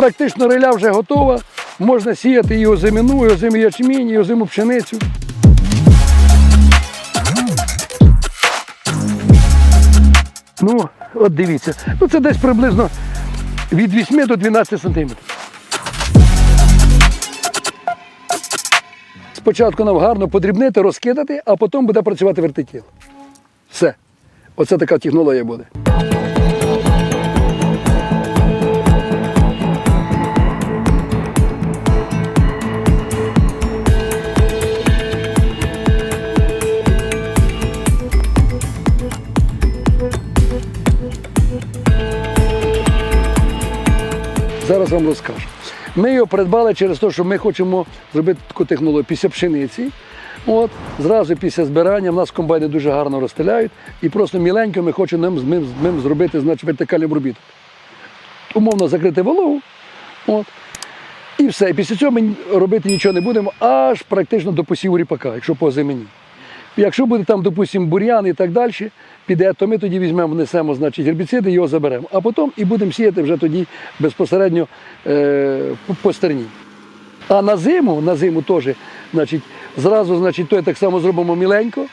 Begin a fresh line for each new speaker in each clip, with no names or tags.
практично реля вже готова. Можна сіяти і озимину, і озиму ячмінь, і озиму пшеницю. Ну, от дивіться. Ну це десь приблизно від 8 до 12 сантиметрів. Спочатку нам гарно подрібнити, розкидати, а потім буде працювати вертикіл. Все. Оце така технологія буде. Зараз вам розкажу. Ми його придбали через те, що ми хочемо зробити таку технологію після пшениці. От, зразу після збирання в нас комбайни дуже гарно розстеляють, і просто міленько ми хочемо ним, ним, ним зробити значить, вертикальний обробіток. Умовно закрити вологу. От. І все. І після цього ми робити нічого не будемо, аж практично до посіву ріпака, якщо по зимені. Якщо буде там, допустимо, бур'ян і так далі, піде, то ми тоді візьмемо, внесемо гербіциди, його заберемо. А потім і будемо сіяти вже тоді безпосередньо е, по- по стерні. А на зиму, на зиму теж, значить, зразу, значить, то так само зробимо міленько,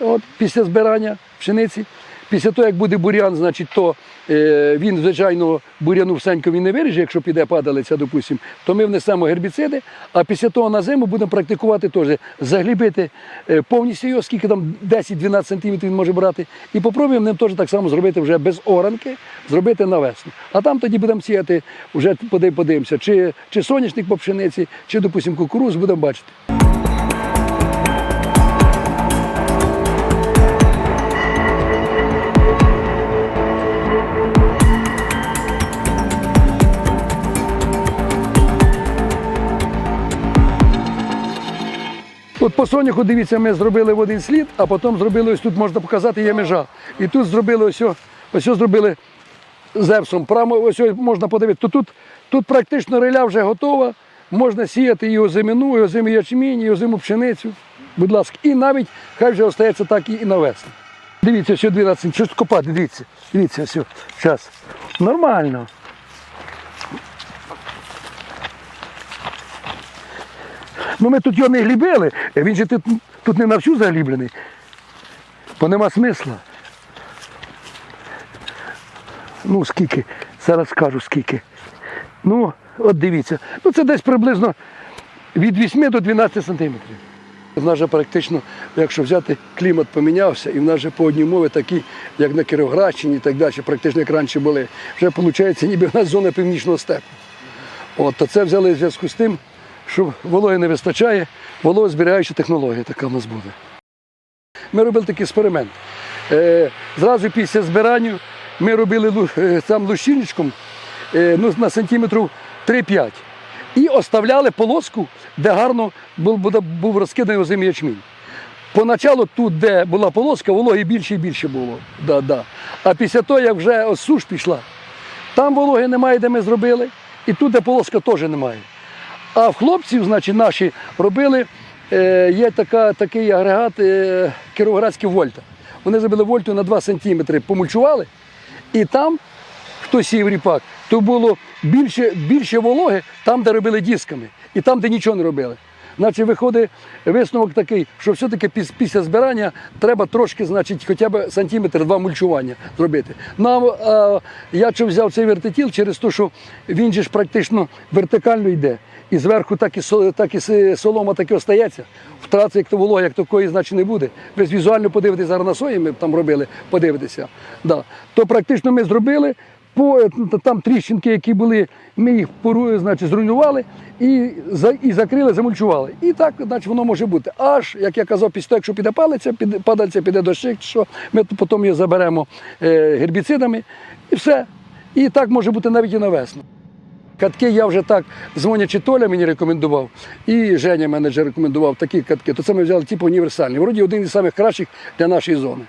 от, після збирання пшениці. Після того, як буде бур'ян, значить, то е, він, звичайно, бур'яну всенько він не виріже, якщо піде падалиця, допустимо, то ми внесемо гербіциди, а після того на зиму будемо практикувати теж заглібити е, повністю його, скільки там 10-12 сантиметрів він може брати, і попробуємо ним теж так само зробити вже без оранки, зробити на весну. А там тоді будемо сіяти, вже поди- подивимося, чи, чи соняшник по пшениці, чи, допустимо, кукуруз, будемо бачити. По соняху, дивіться, ми зробили в один слід, а потім зробили ось тут можна показати, є межа. І тут зробили ось, ось зробили зевсом. Прямо ось можна подивитися. То тут, тут практично реля вже готова. Можна сіяти і озимину, і озимий ячмінь, і озиму пшеницю. Будь ласка. І навіть хай вже остається так і, на весну. Дивіться, ось 12, щось копати, дивіться. Дивіться, ось. Зараз. Нормально. Ну ми тут його не глібили, він же тут, тут не на всю загліблений. Бо нема смисла. Ну, скільки, зараз скажу скільки. Ну, от дивіться. Ну це десь приблизно від 8 до 12 сантиметрів. В нас же практично, якщо взяти, клімат помінявся, і в нас же по одній мові такі, як на Кіровоградщині і так далі, практично як раніше були. Вже виходить, ніби в нас зона північного степу. От, то це взяли в зв'язку з тим, що вологи не вистачає, вологозберігаюча технологія така в нас буде. Ми робили такий експеримент. Е, зразу після збирання ми робили е, там лущильничком е, ну, на сантиметрів 3-5 і оставляли полоску, де гарно був, розкиданий озимий ячмінь. Поначалу тут, де була полоска, вологи більше і більше було. Да, да. А після того, як вже суш пішла, там вологи немає, де ми зробили, і тут, де полоска, теж немає. А в хлопців, значить, наші робили, е, є така, такий агрегат е, Кіровоградський Вольта. Вони зробили вольту на 2 см, помульчували, і там, хто сів ріпак, то було більше, більше вологи там, де робили дисками, і там, де нічого не робили. Значить, виходить висновок такий, що все-таки піс- після збирання треба трошки, значить, хоча б сантиметр два мульчування зробити. Нам, а, я що взяв цей вертитіл через те, що він же ж практично вертикально йде. І зверху так і, так і солома так і остається. Втрати як то волога, як такої, значить, не буде. Ви візуально подивитися зараз на сої, ми там робили, подивитися. Да. То практично ми зробили. По там тріщинки, які були, ми їх пору, значить, зруйнували і, і закрили, замульчували. І так, значить, воно може бути. Аж, як я казав, після того, якщо піде палиця, піде, падальця, піде дощик, що ми потім її заберемо е, гербіцидами і все. І так може бути навіть і на весну. Катки я вже так, дзвонячи Толя мені рекомендував, і Женя менеджер рекомендував такі катки, то це ми взяли типу універсальні. Вроді один із найкращих для нашої зони.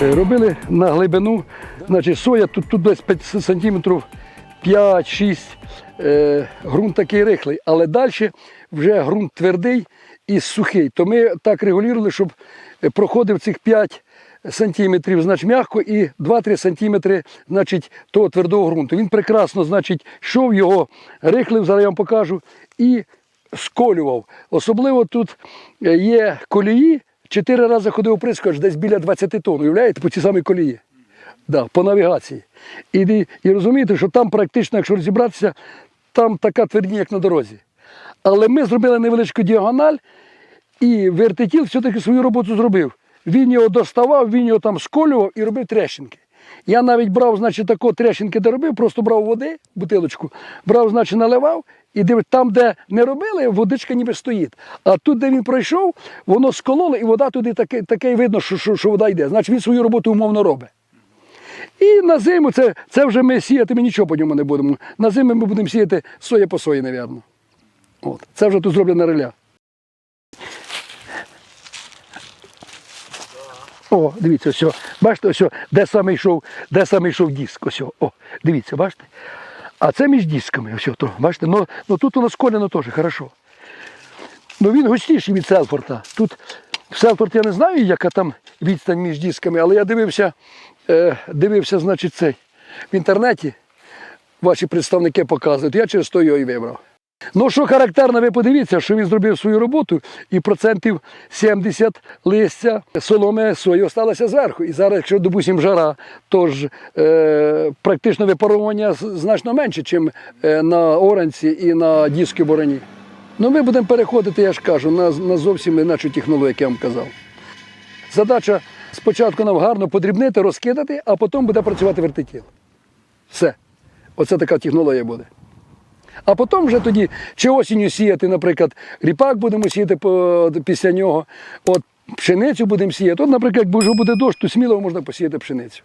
Робили на глибину, значить соя тут, тут десь 5 сантиметрів 5-6. Е, ґрунт такий рихлий, але далі вже ґрунт твердий і сухий, то ми так регулювали, щоб е, проходив цих 5 сантиметрів, значить, м'яко, і 2-3 сантиметри, значить, того твердого ґрунту. Він прекрасно, значить, йшов його, рихлив, зараз я вам покажу, і сколював. Особливо тут е, є колії, чотири рази ходив оприскувач, десь біля 20 тонн, уявляєте, по цій самій колії. Да, по навігації. І, і, розумієте, що там практично, якщо розібратися, там така твердіння, як на дорозі. Але ми зробили невеличку діагональ, і вертитіл все-таки свою роботу зробив. Він його доставав, він його там сколював і робив трещинки. Я навіть брав, значить, тако трещинки, де робив, просто брав води, бутилочку, брав, значить, наливав, і див, там, де не робили, водичка ніби стоїть. А тут, де він пройшов, воно скололо, і вода туди таке, таке видно, що, що, що вода йде. Значить, він свою роботу умовно робить. І на зиму це, це вже ми сіяти, ми нічого по ньому не будемо. На зиму ми будемо сіяти соя по сої, мабуть. От. Це вже тут зроблена реля. О, дивіться, ось. Бачите, ось, де саме йшов, де саме йшов диск. Ось. О, дивіться, бачите? А це між дисками. Ось, то, бачите? Ну, ну тут у нас коліно теж хорошо. Ну він густіший від Селфорта. Тут в Селфорт я не знаю, яка там відстань між дисками, але я дивився, е, дивився, значить, цей в інтернеті. Ваші представники показують. Я через то його і вибрав. Ну, що характерно, ви подивіться, що він зробив свою роботу, і процентів 70 листя соломи сої осталося зверху. І зараз, якщо, допустимо, жара, то ж е, практично випаровування значно менше, ніж е, на оранці і на діскі бороні. Ну, ми будемо переходити, я ж кажу, на, на зовсім інакшу технологію, як я вам казав. Задача спочатку нам гарно подрібнити, розкидати, а потім буде працювати вертитіл. Все. Оце така технологія буде. А потім вже тоді, чи осінню сіяти, наприклад, ріпак будемо сіяти після нього, от пшеницю будемо сіяти. От, наприклад, якщо буде дощ, то сміло можна посіяти пшеницю.